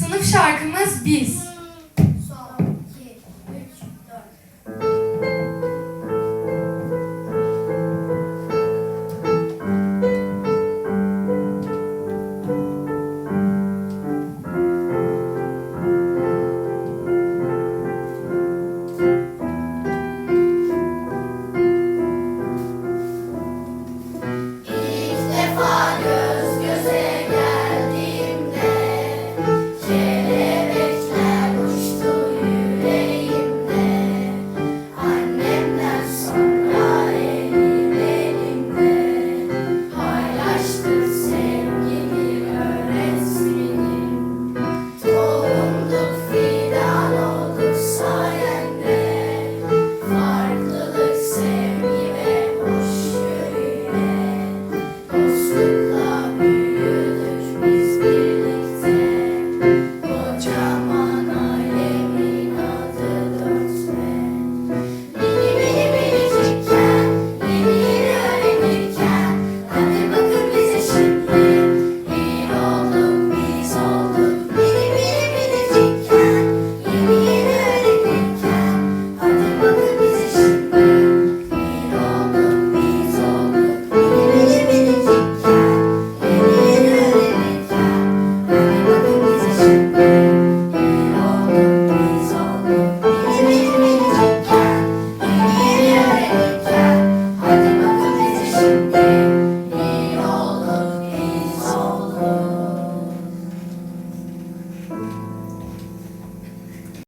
Sınıf şarkımız biz.